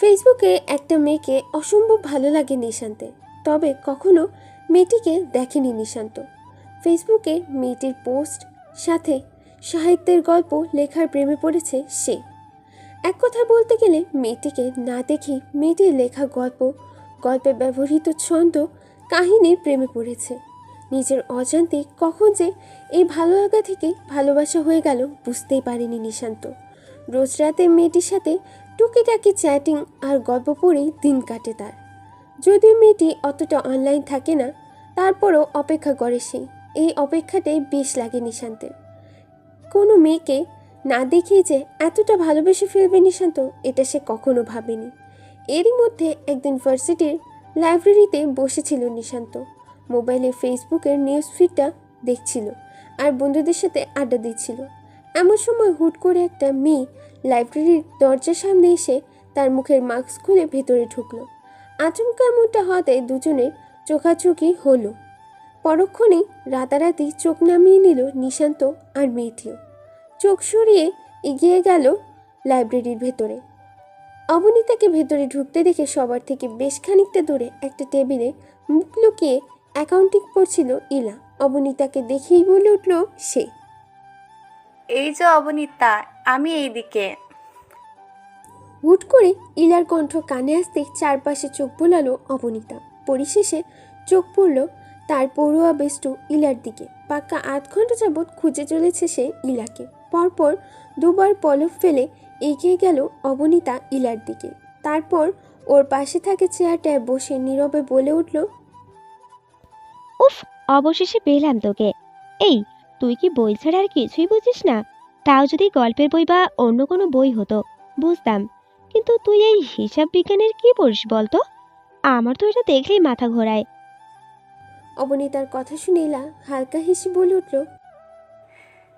ফেসবুকে একটা মেয়েকে অসম্ভব ভালো লাগে নিশান্তের তবে কখনো মেয়েটিকে দেখেনি নিশান্ত। ফেসবুকে মেয়েটির পোস্ট, সাথে সাহিত্যের গল্প লেখার প্রেমে পড়েছে সে। এক কথায় বলতে গেলে মেয়েটিকে না দেখেই মেয়েটির লেখা গল্প, গল্পে ব্যবহৃত ছন্দ কাহিনীর প্রেমে পড়েছে। নিজের অজান্তে কখন যে এই ভালো লাগা থেকে ভালোবাসা হয়ে গেল বুঝতেই পারেনি নিশান্ত। রোজ রাতে মেয়েটির সাথে টুকিটাকি চ্যাটিং আর গল্প পড়েই দিন কাটে তার। যদিও মেয়েটি অতটা অনলাইন থাকে না, তারপরও অপেক্ষা করে সে। এই অপেক্ষাটাই বেশ লাগে নিশান্তের। কোনো মেয়েকে না দেখিয়ে যে এতটা ভালোবেসে ফেলবে নিশান্ত, এটা সে কখনো ভাবেনি। এরই মধ্যে একদিন ভার্সিটির লাইব্রেরিতে বসেছিল নিশান্ত। মোবাইলে ফেসবুকের নিউজ ফিডটা দেখছিল আর বন্ধুদের সাথে আড্ডা দিচ্ছিল। এমন সময় হুট করে একটা মেয়ে লাইব্রেরির দরজার সামনে এসে তার মুখের মাস্ক খুলে ভেতরে ঢুকলো। আচমকা এমনটা হতে দুজনের চোখাচোখি হলো। পরক্ষণেই রাতারাতি চোখ নামিয়ে নিল নিশান্ত আর মেয়েটিও। চোখ সরিয়ে এগিয়ে গেল লাইব্রেরির ভেতরে। অবনীতাকে ভেতরে ঢুকতে দেখে সবার থেকে বেশ খানিকটা দূরে একটা টেবিলে মুখ লুকিয়ে অ্যাকাউন্টিং পড়ছিল ইলা। অবনীতাকে দেখেই বলে উঠল সে। এই যে অবনীতা আমি এইদিকে। হুট করে ইলার কণ্ঠ কানে আসতে চারপাশে চোখ বোলালো অবনীতা। পরিশেষে চোখ পড়ল তার পড়ুয়া বেষ্টু ইলার দিকে। পাক্কা আধ ঘণ্টা যাবৎ খুঁজে চলেছে সে ইলাকে। পরপর দুবার পলক ফেলে এগিয়ে গেল অবনীতা ইলার দিকে। তারপর ওর পাশে থাকে চেয়ারটায় বসে নীরবে বলে উঠল উফ অবশেষে পেলাম তোকে। এই তুই কি বই ছাড়া আর কিছুই বুঝিস না? তাও যদি গল্পের বই বা অন্য কোনো বই হতো বুঝতাম। কিন্তু তুই এই হিসাব বিজ্ঞানের কি পড়িস বলতো? আমার তো এটা দেখলেই মাথা ঘোরায়। অবনীতার কথা শুনে ইলা হালকা হেসে বলে উঠল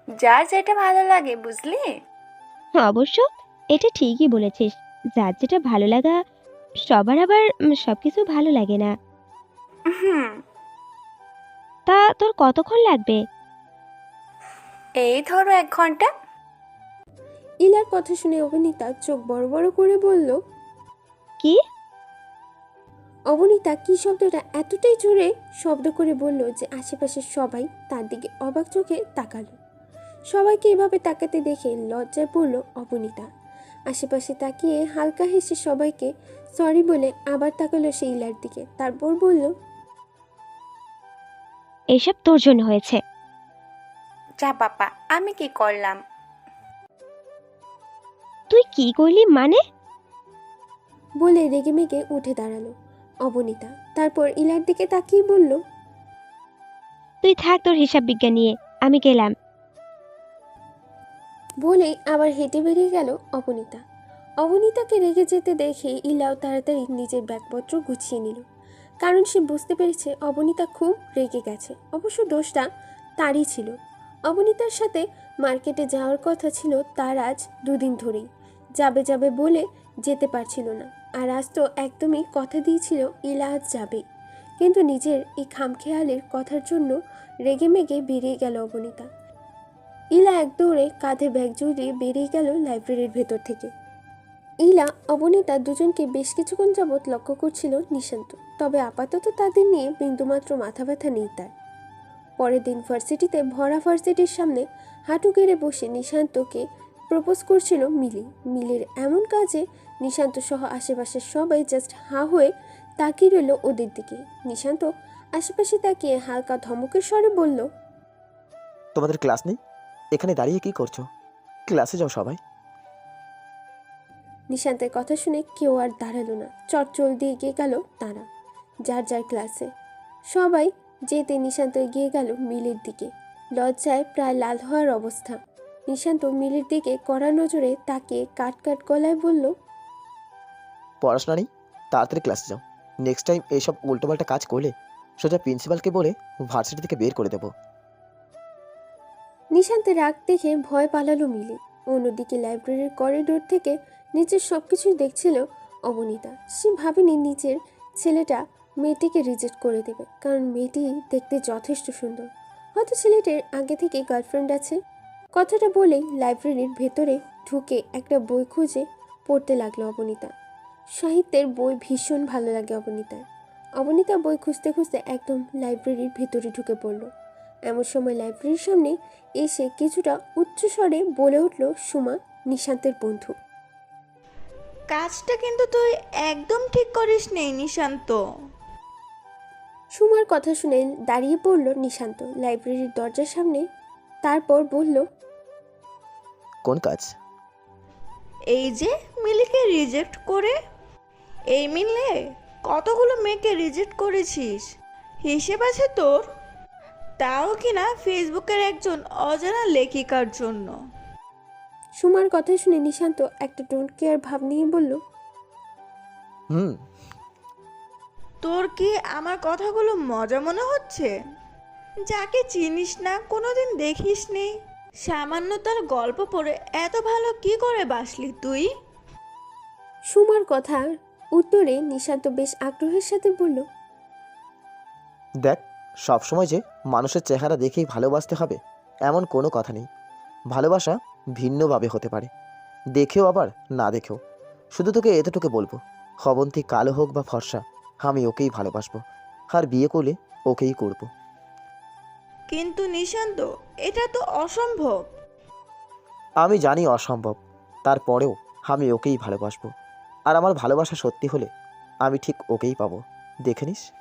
যার যেটা ভালো লাগে বুঝলি? অবশ্য এটা ঠিকই বলেছিস। যার যেটা ভালো লাগা সবার আবার সবকিছু ভালো লাগে না। হুম তা তোর কতক্ষণ লাগবে? এই ধরো এক ঘণ্টা। ইলার কথা শুনে অবনীতা চোখ বড় বড় করে বলল কি? অবনীতা কি শব্দটা এতটাই জোরে শব্দ করে বলল যে আশেপাশের সবাই তার দিকে অবাক চোখে তাকালো। সবাইকে এভাবে তাকাতে দেখে লজ্জায় পড়ল অবনীতা। আশেপাশে তাকিয়ে হালকা হেসে সবাইকে সরি বলে আবার তাকালো সেই ইলার দিকে। তারপর বলল এইসব তোর জন্য হয়েছে। যা বাবা আমি কি করলাম? তুই কি করলি মানে? বলে রেগে মেগে উঠে দাঁড়াল। অবনীতা তারপর ইলার দিকে তাকিয়ে বলল তুই থাক তোর হিসাব বিজ্ঞান নিয়ে আমি গেলাম। বলেই আবার হেঁটে বেরিয়ে গেল অবনীতা। অবনীতাকে রেগে যেতে দেখে ইলাও তাড়াতাড়ি নিজের ব্যাগপত্র গুছিয়ে নিল। কারণ সে বুঝতে পেরেছে অবনীতা খুব রেগে গেছে। অবশ্য দোষটা তারই ছিল। অবনীতার সাথে মার্কেটে যাওয়ার কথা ছিল তার আজ দুদিন ধরেই। যাবে যাবে বলে যেতে পারছিল না। আর আজ তো একদমই কথা দিয়েছিল ইলা আজ যাবে। কিন্তু নিজের এই খামখেয়ালের কথার জন্য রেগে মেগে বেরিয়ে গেল অবনীতা। ইলা এক দৌড়ে কাঁধে ব্যাগ জড়িয়ে বেরিয়ে গেল লাইব্রেরির ভেতর থেকে। ইলা, অবনীতা দুজনকে বেশ কিছুক্ষণ যাবৎ লক্ষ্য করছিল নিশান্ত। তবে আপাতত তাদের নিয়ে বিন্দুমাত্র মাথা ব্যথা নেই তার। পরের দিন ভার্সিটিতে ভরা ভার্সিটির সামনে হাঁটু গেড়ে বসে নিশান্তকে প্রপোজ করছিল মিলি। মিলির এমন কাজে নিশান্ত সহ আশেপাশের সবাই জাস্ট হা হয়ে তাকিয়ে রইল ওদের দিকে। নিশান্ত আশেপাশে তাকিয়ে হালকা ধমকের স্বরে বলল, তোমাদের ক্লাস নেই? এখানে দাঁড়িয়ে কি করছ? ক্লাসে যাও সবাই। নিশান্তের কথা শুনে কেউ আর দাঁড়াল না। চটচল দিয়ে এগিয়ে গেল তারা যার যার ক্লাসে। সবাই যেতে নিশান্ত এগিয়ে গেল মিলির দিকে। লজ্জায় প্রায় লাল হওয়ার অবস্থা। নিশান্ত মিলির দিকে কড়া নজরে তাকে কাট কাট গলায় বলল পড়াশোনা নেই তাড়াতাড়ি ক্লাসে যাও। নেক্সট টাইম এইসব উল্টোপাল্টা কাজ করলে সোজা প্রিন্সিপালকে বলে ভার্সিটি থেকে বের করে দেবো। নিশান্তের রাগ দেখে ভয় পালালো মিলি। অন্যদিকে লাইব্রেরির করিডোর থেকে নিচের সব কিছুই দেখছিল অবনীতা। সে ভাবেনি নিচের ছেলেটা মেয়েটিকে রিজেক্ট করে দেবে, কারণ মেয়েটি দেখতে যথেষ্ট সুন্দর। হয়তো ছেলেটির আগে থেকে গার্লফ্রেন্ড আছে। কথাটা বলেই লাইব্রেরির ভেতরে ঢুকে একটা বই খুঁজে পড়তে লাগল অবনীতা। সাহিত্যের বই ভীষণ ভালো লাগে অবনীতার। অবনীতা বই খুঁজতে খুঁজতে একদম লাইব্রেরির ভেতরে ঢুকে পড়ল। এমন সময় লাইব্রেরির সামনে এসে কিছুটা উচ্চস্বরে বলে উঠল, সুমা, নিশান্তের বন্ধু। কাজটা কিন্তু তুই একদম ঠিক করিস নেই নিশান্ত। সুমার কথা শুনে দাঁড়িয়ে পড়ল নিশান্ত। লাইব্রেরির দরজার সামনে তারপর বলল কোন কাজ? এই যে মিলিকে রিজেক্ট করে এই মিলে কতগুলো মেয়েকে রিজেক্ট করেছিস? হিসেব আছে তোর? তাও কিনা ফেসবুকের একজন অজানা লেখিকার জন্য? সুমার কথা শুনে নিশান্ত একটা ডোন্ট কেয়ার ভাব নিয়ে বলল হুম। তোর কি আমার কথাগুলো মজা মনে হচ্ছে? যাকে চিনিস না কোনোদিন দেখিস নি। সামান্য তার গল্প পড়ে এত ভালো কি করে বাসলি তুই? সুমার কথার উত্তরে নিশান্ত বেশ আগ্রহের সাথে বলল দেখ সবসময় যে মানুষের চেহারা দেখেই ভালোবাসতে হবে এমন কোনো কথা নেই। ভালোবাসা ভিন্নভাবে হতে পারে। দেখেও আবার না দেখেও। শুধু তোকে এতটুকু বলব হবন্তী কালো হোক বা ফর্সা আমি ওকেই ভালোবাসবো। আর বিয়ে করলে ওকেই করব। কিন্তু নিশান্ত এটা তো অসম্ভব। আমি জানি অসম্ভব তারপরেও আমি ওকেই ভালোবাসবো। আর আমার ভালোবাসা সত্যি হলে আমি ঠিক ওকেই পাবো। দেখে নিস।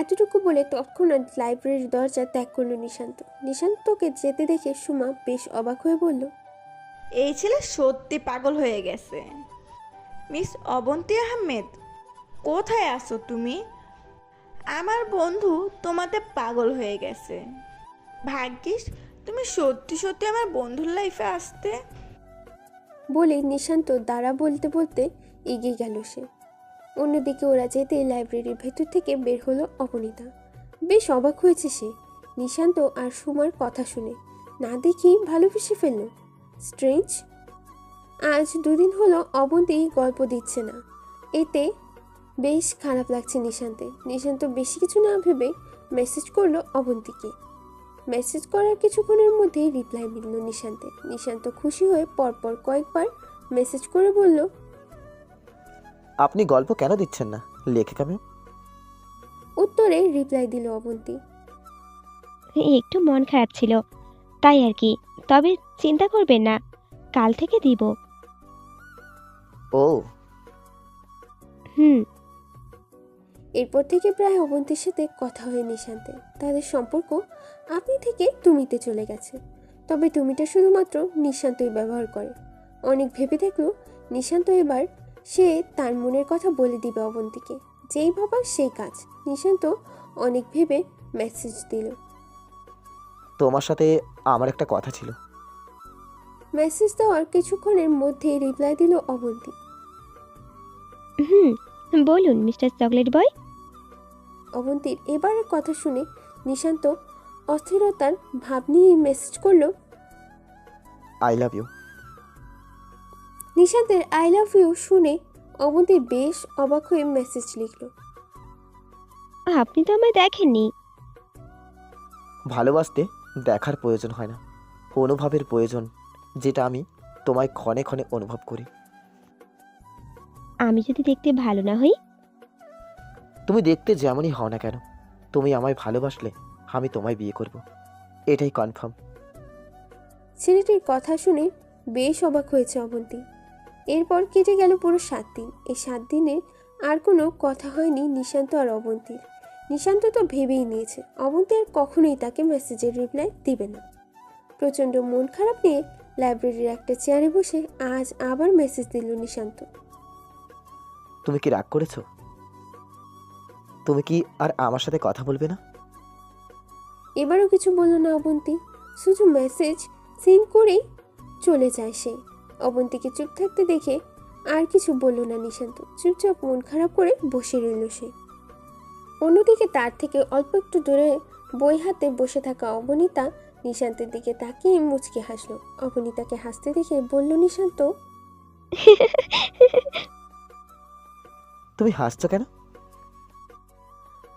এতটুকু বলে তৎক্ষণাৎ লাইব্রেরির দরজা ত্যাগ করল নিশান্ত। নিশান্তকে যেতে দেখে সুমা বেশ অবাক হয়ে বলল এই ছেলে সত্যি পাগল হয়ে গেছে। মিস অবন্তী আহমেদ কোথায় আছো তুমি? আমার বন্ধু তোমাতে পাগল হয়ে গেছে। ভাগ্যিস তুমি সত্যি সত্যি আমার বন্ধুর লাইফে আসতে? বলে নিশান্ত দাঁড়া বলতে বলতে এগিয়ে গেল সে। অন্যদিকে ওরা যেতে লাইব্রেরির ভেতর থেকে বের হলো অবনীতা। বেশ অবাক হয়েছে সে। নিশান্ত আর সুমার কথা শুনে। না দেখি ভালোবেসে ফেলল। স্ট্রেঞ্জ? আজ দুদিন হলো অবন্তি গল্প দিচ্ছে না। এতে বেশ খারাপ লাগছে নিশান্তে। নিশান্ত বেশি কিছু না ভেবে মেসেজ করল অবন্তীকে। মেসেজ করার কিছুক্ষণের মধ্যেই রিপ্লাই মিলল নিশান্তে। নিশান্ত খুশি হয়ে পরপর কয়েকবার মেসেজ করে বলল আপনি গল্প কেন দিচ্ছেন না লেখিকা ম্যাম? উত্তরে রিপ্লাই দিল অবন্তী একটু মন খারাপ ছিল তাই আর কি তবে চিন্তা করবেন না কাল থেকে দিব। ও। হুম। এরপর থেকে প্রায় অবন্তীর সাথে কথা হয় নিশান্তে। তাদের সম্পর্ক আপনি থেকে তুমিতে চলে গেছে। তবে তুমিটা শুধুমাত্র নিশান্তই ব্যবহার করে। অনেক ভেবে দেখল নিশান্ত এবার সে তার মনের কথা বলে দিবে অবন্তীকে। যেই ভাবা সেই কাজ। নিশান্ত অনেক ভেবে মেসেজ দিল। তোমার সাথে আমার একটা কথা ছিল। মেসেজ দেওয়ার কিছুক্ষণের মধ্যেই রিপ্লাই দিল অবন্তী। হুম বলুন মিস্টার চকলেট বয়। অবন্তীর এবারের কথা শুনে নিশান্ত অস্থিরতার ভাব নিয়ে মেসেজ করল আই লাভ ইউ নিশান্তের আই লাভ ইউ শুনে অবন্তি বেশ অবাক হয়ে মেসেজ লিখল। আপনি তো আমায় দেখেননি। ভালোবাসতে দেখার প্রয়োজন হয় না। অনুভবের প্রয়োজন যেটা আমি তোমায় ক্ষণে ক্ষণে অনুভব করি। আমি যদি দেখতে ভালো না হই? তুমি দেখতে যেমনই হও না কেন তুমি আমায় ভালোবাসলে আমি তোমায় বিয়ে করব। এটাই কনফার্ম ছেলেটির কথা শুনে বেশ অবাক হয়েছে অবন্তী। এরপর কেটে গেল পুরো সাত দিন। এই সাত দিনে আর কোনো কথা হয়নি নিশান্ত আর অবন্তীর। নিশান্ত তো ভেবেই নিয়েছে অবন্তী আর কখনোই তাকে মেসেজের রিপ্লাই দিবে না। প্রচণ্ড মন খারাপ নিয়ে লাইব্রেরির একটা চেয়ারে বসে আজ আবার মেসেজ দিল নিশান্ত। তুমি কি রাগ করেছ? তুমি কি আর আমার সাথে কথা বলবে না? এবারও কিছু বলল না অবন্তী। শুধু মেসেজ সেন্ড করেই চলে যায় সে। অবন্তীকে চুপ থাকতে দেখে আর কিছু বলল না নিশান্ত। চুপচাপ মন খারাপ করে বসে রইল সে। অন্যদিকে তার থেকে অল্প একটু দূরে বই হাতে বসে থাকা অবনীতা নিশান্তের দিকে তাকিয়ে মুচকে হাসলো। অবনীতাকে হাসতে দেখে বলল নিশান্ত? তুমি হাসছো কেন?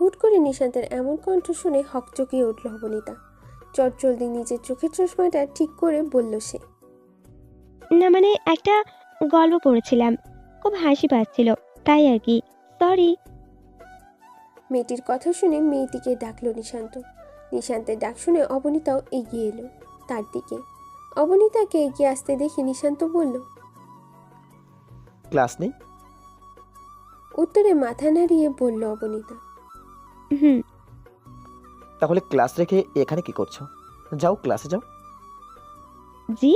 হুট করে নিশান্তের এমন কণ্ঠ শুনে হকচকিয়ে উঠল অবনীতা। চটজলদি নিজের চোখের চশমাটা ঠিক করে বলল সে না মানে একটা গল্প পড়েছিলাম। খুব হাসি পাচ্ছিল তাই আর কি। সরি মেয়েটির কথা শুনে মেয়েটিকে ডাকলো নিশান্ত। নিশান্তের ডাক শুনে অবনীতাও এগিয়ে এলো তার দিকে। অবনীতাকে এগিয়ে আসতে দেখে নিশান্ত বলল ক্লাস নেই? উত্তরে মাথা নাড়িয়ে বলল অবনীতা হুম। তাহলে ক্লাস রেখে এখানে কি করছ? যাও ক্লাসে যাও। জি?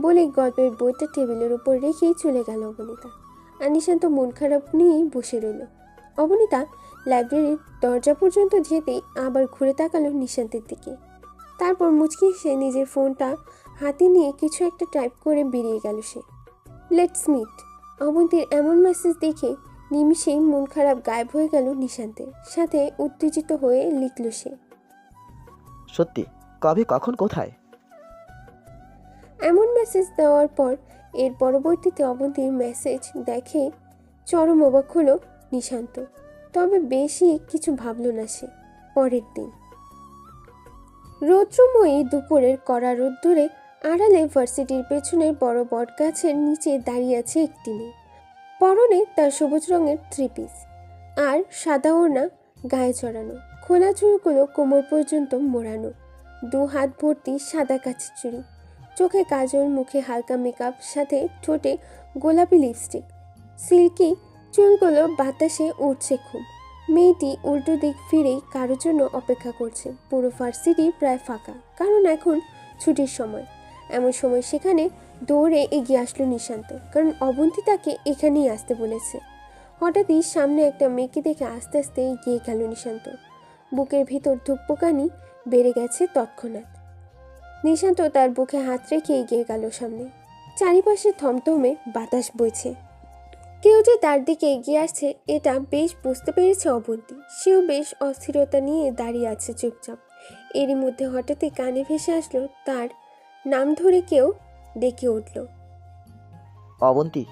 বলে গল্পের বইটা টেবিলের উপর রেখেই চলে গেল অবনীতা। আর নিশান্ত মন খারাপ নিয়েই বসে রইল। অবনীতা লাইব্রেরির দরজা পর্যন্ত যেতেই আবার ঘুরে তাকালো নিশান্তের দিকে। তারপর মুচকি সে নিজের ফোনটা হাতে নিয়ে কিছু একটা টাইপ করে বেরিয়ে গেল সে। Let's meet. অবন্তীর এমন মেসেজ দেখে নিমিষেই মন খারাপ গায়েব হয়ে গেল নিশান্তের। সাথে উত্তেজিত হয়ে লিখল সে, সত্যি, কবে কখন কোথায়? এমন মেসেজ দেওয়ার পর এর পরবর্তীতে অবন্তীর মেসেজ দেখে চরম অবাক হলো নিশান্ত। তবে বেশি কিছু ভাবল না সে পরের দিন। রৌদ্রময়ী দুপুরের কড়া রোদ্দুরে আড়ালে ভার্সিটির পেছনের বড় বট গাছের নিচে দাঁড়িয়ে আছে একটি মেয়ে। পরনে তার সবুজ রঙের থ্রি পিস আর সাদা ওড়না, গায়ে চড়ানো খোলা চুলগুলো কোমর পর্যন্ত মোড়ানো। দু হাত ভর্তি সাদা কাচের চুড়ি। চোখে কাজল, মুখে হালকা মেকআপ সাথে ঠোঁটে গোলাপি লিপস্টিক সিল্কি চুলগুলো বাতাসে উঠছে খুব। মেয়েটি উল্টো দিক ফিরেই কারোর জন্য অপেক্ষা করছে। পুরো ফার্সিটি প্রায় ফাঁকা, কারণ এখন ছুটির সময়। এমন সময় সেখানে দৌড়ে এগিয়ে আসলো নিশান্ত, কারণ অবন্তী তাকে এখানেই আসতে বলেছে। হঠাৎই সামনে একটা মেয়েকে দেখে আস্তে আস্তে এগিয়ে গেল নিশান্ত। বুকের ভিতর ধুপ্পকানি বেড়ে গেছে তৎক্ষণাৎ। নিশান্ত তার বুকে হাত রেখে এগিয়ে গেল সামনে। চারিপাশে থমথমে বাতাস বইছে। কেউ যে তার দিকে এগিয়ে আসছে এটা বেশ বুঝতে পেরেছে অবন্তী। সেও বেশ অস্থিরতা নিয়ে দাঁড়িয়ে আছে চুপচাপ। এরই মধ্যে হঠাৎই কানে ভেসে আসলো তার নাম ধরে কেউ ডেকে উঠল। অবন্তী।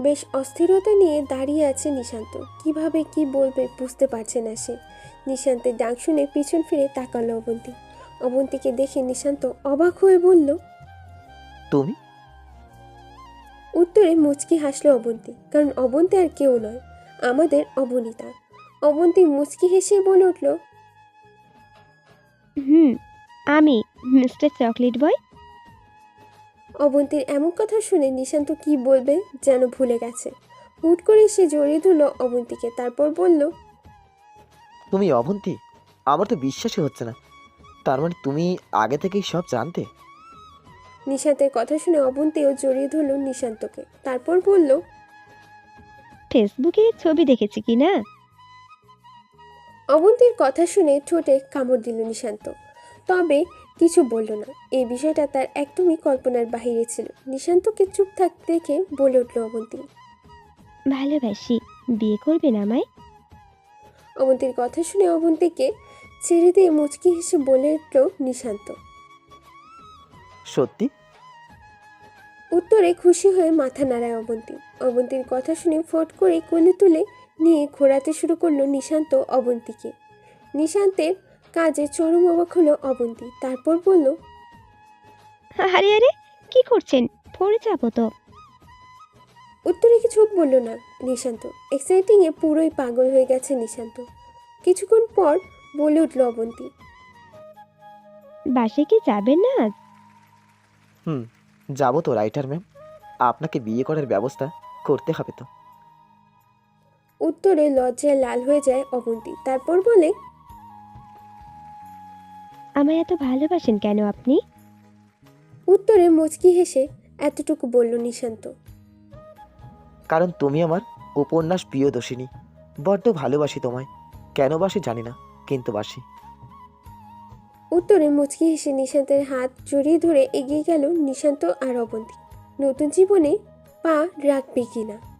বেশ অস্থিরতা নিয়ে দাঁড়িয়ে আছে নিশান্ত। কীভাবে কি বলবে বুঝতে পারছে না সে। নিশান্তের ডাক শুনে পিছন ফিরে তাকালো অবন্তী। অবন্তীকে দেখে নিশান্ত অবাক হয়ে বলল তুমি? উত্তরে মুচকি হাসলো অবন্তী কারণ অবন্তী আর কেউ নয় আমাদের অবনীতা। অবন্তী মুচকি হেসে বলে উঠল হুম আমি মিস্টার চকলেট বয়। অবন্তীর এমন কথা শুনে নিশান্ত কি বলবে যেন ভুলে গেছে। হুট করে সে জড়িয়ে ধরল অবন্তীকে তারপর বলল তুমি অবন্তী? আমার তো বিশ্বাসই হচ্ছে না। তার মানে তুমি আগে থেকেই সব জানতে? নিশান্তের কথা শুনে অবন্তীও জড়িয়ে ধরল নিশান্তকে। তারপর বলল ফেসবুকে ছবি দেখেছি কি না? অবন্তীর কথা শুনে ঠোঁটে কামড় দিল নিশান্ত। তবে কিছু বলল না। এই বিষয়টা তার একদমই কল্পনার বাহিরে ছিল। নিশান্তকে চুপ থাকতে দেখে বলে উঠল অবন্তী ভালোবাসি। বিয়ে করবেন আমায়? অবন্তীর কথা শুনে অবন্তীকে ছেড়ে দিয়ে মুচকি হেসে বলে উঠল নিশান্ত। সত্যি? উত্তরে খুশি হয়ে মাথা নাড়ায় অবন্তী। অবন্তীর কথা শুনে ফট করে কোলে তুলে নিয়ে ঘোরাতে শুরু করল নিশান্ত অবন্তীকে। নিশান্তের কাজে চরম অবাক হলো অবন্তী তারপর বলল আরে আরে কি করছেন? পড়ে যাব তো। উত্তরে কিছু বলল না নিশান্ত। এক্সাইটিংয়ে পুরোই পাগল হয়ে গেছে নিশান্ত। কিছুক্ষণ পর বলে উঠল অবন্তী। বাসে কি যাবেন না আজ? হুম যাব তো রাইটার ম্যাম। আপনাকে বিয়ে করার ব্যবস্থা করতে হবে তো। উত্তরে লজ্জায় লাল হয়ে যায় অবন্তী। তারপর বলে আমায় এত ভালোবাসেন কেন আপনি? উত্তরে মুচকি হেসে এতটুকু বলল নিশান্ত। কারণ তুমি আমার উপন্যাস প্রিয়দর্শিনী। বড্ড ভালোবাসি তোমায়। কেন বাসি জানি না। কিন্তু বাসি। উত্তরে মুচকি হেসে নিশান্তের হাত জড়িয়ে ধরে এগিয়ে গেল নিশান্ত আর অবন্তী। নতুন জীবনে পা রাখবে কিনা